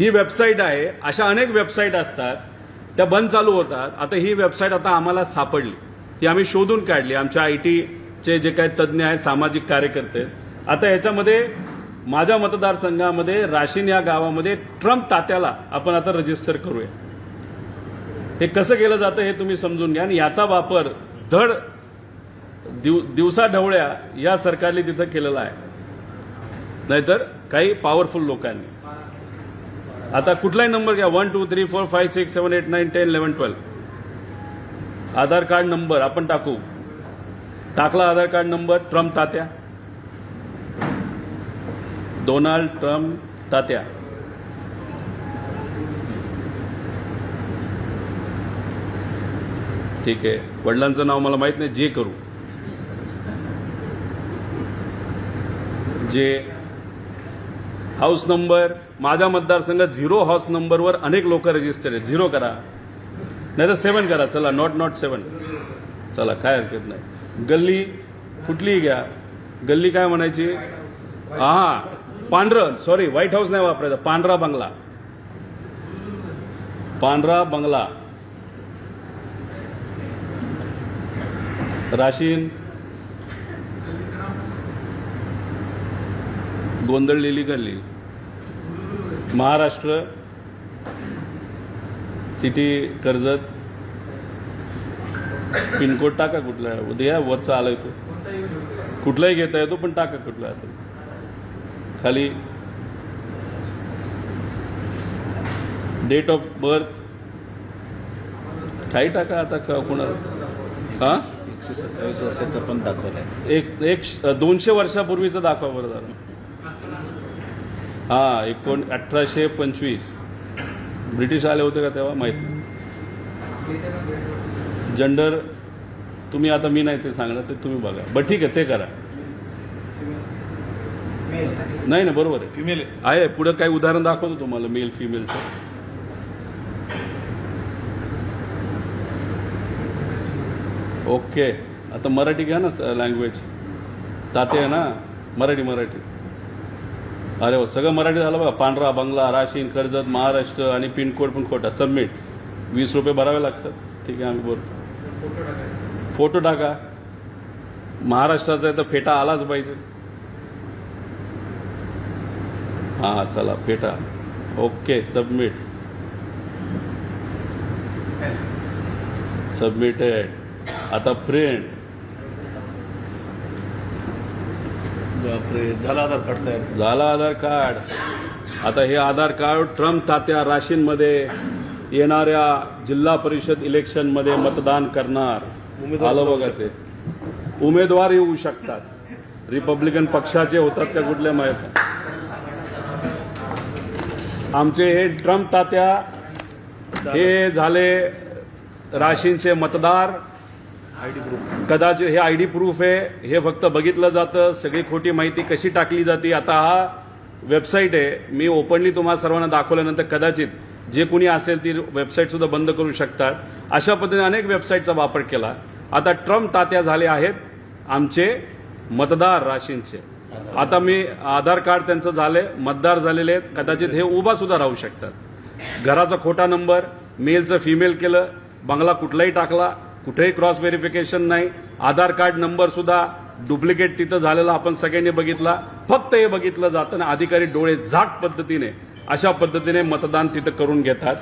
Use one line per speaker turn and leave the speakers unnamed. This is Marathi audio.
ही वेबसाईट आहे. अशा अनेक वेबसाईट असतात. त्या बंद चालू होतात. आता ही वेबसाईट आता आम्हाला सापडली. ती आम्ही शोधून काढली. आमच्या आय टीचे जे काही तज्ज्ञ आहेत सामाजिक कार्यकर्ते. आता याच्यामध्ये माझ्या मतदारसंघामध्ये राशीन या गावामध्ये ट्रम्प तात्याला आपण आता रजिस्टर करूया. हे कसं केलं जातं हे तुम्ही समजून घ्या. आणि याचा वापर धड दिव दिवसा ढवळ्या या सरकारने तिथं केलेला आहे. नाहीतर काही पॉवरफुल लोकांनी. आता कुठलाही नंबर घ्या. One two three four five six seven eight nine ten eleven twelve. Aadhaar card number आपण टाकू. टाकला आधार कार्ड नंबर ट्रम्प तात्या. डोनाल्ड ट्रम्प तात्या. ठीक आहे. वडिलांचं नाव मला माहीत नाही. जे करू. जे हाऊस नंबर माझ्या मतदारसंघात झिरो हाऊस नंबरवर अनेक लोक रजिस्टर आहेत. झिरो करा. नाही तर सेवन करा. चला नॉट नॉट सेवन चला काय हरकत नाही. गल्ली कुठलीही घ्या. गल्ली काय म्हणायची? हा पांढरं सॉरी व्हाईट हाऊस नाही वापरायचं. पांढरा बंगला. पांढरा बंगला. राशीन गोंधळलेली गल्ली. महाराष्ट्र सिटी कर्जत. पिनकोड टाका कुठला उद्या वरचा आलाय तो. कुठलाही घेता येतो पण टाका कुठला असेल. खाली. डेट ऑफ बर्थ काही टाका आता का कोणाला? हा?
एकशे सत्तावीस वर्षाचं पण दाखवलंय.
एक एक दोनशे वर्षापूर्वीचं दाखवा बरं जरा हा एकोण अठराशे पंचवीस. ब्रिटिश आले होते का तेव्हा? माहीत नाही. जेंडर तुम्ही आता मी नाही ते सांगणार ते तुम्ही बघा. बरं ठीक आहे ते करा. नाही ना बरोबर आहे.
फिमेल
आहे. पुढे काही उदाहरण दाखवतो तुम्हाला मेल फिमेलचं ओके आता मराठी घ्या ना लँग्वेज ताते आहे ना? मराठी मराठी. अरे हो सगळं मराठी झालं बघा. पांढरा बंगला राशीन कर्जत महाराष्ट्र आणि पिनकोड पण खोटा. सबमिट. वीस रुपये भरावे लागतात. ठीक आहे आम्ही बोलतो. फोटो टाका. महाराष्ट्राचा आहे तर फेटा आलाच पाहिजे. हा चला फेटा. Okay submit. सबमिटेड. आता प्रिंट.
झाला आधार कार्ड
झाला आधार कार्ड. आता हे आधार कार्ड ट्रम्प तात्या राशीनमध्ये येणाऱ्या जिल्हा परिषद इलेक्शनमध्ये मतदान करणार. आलं बघा ते. उमेदवार येऊ शकतात. रिपब्लिकन पक्षाचे होतात का कुठल्या माहीत आमचे हे ट्रम्प तात्या हे झाले राशींचे मतदार. कदाचित हे आय डी प्रूफ आहे हे फक्त बघितलं जातं सगळी खोटी माहिती कशी टाकली जाते आता हा वेबसाईट आहे. मी ओपनली तुम्हाला सर्वांना दाखवल्यानंतर कदाचित जे कुणी असेल ती वेबसाईट सुद्धा बंद करू शकतात. अशा पद्धतीने अनेक वेबसाईटचा वापर केला. आता ट्रम्प तात्या झाले आहेत आमचे मतदार राशींचे. आता मी आधार कार्ड त्यांचं झाले मतदार झालेले आहेत. कदाचित हे उभा सुद्धा राहू शकतात. घराचा खोटा नंबर मेलचं फिमेल केलं बंगला कुठलाही टाकला कुठेही क्रॉस व्हेरिफिकेशन नाही. आधार कार्ड नंबर सुद्धा डुप्लिकेट तिथं झालेला आपण सगळ्यांनी बघितला. फक्त हे बघितलं जातं आणि अधिकारी डोळे झाक पद्धतीने अशा पद्धतीने मतदान तिथं करून घेतात.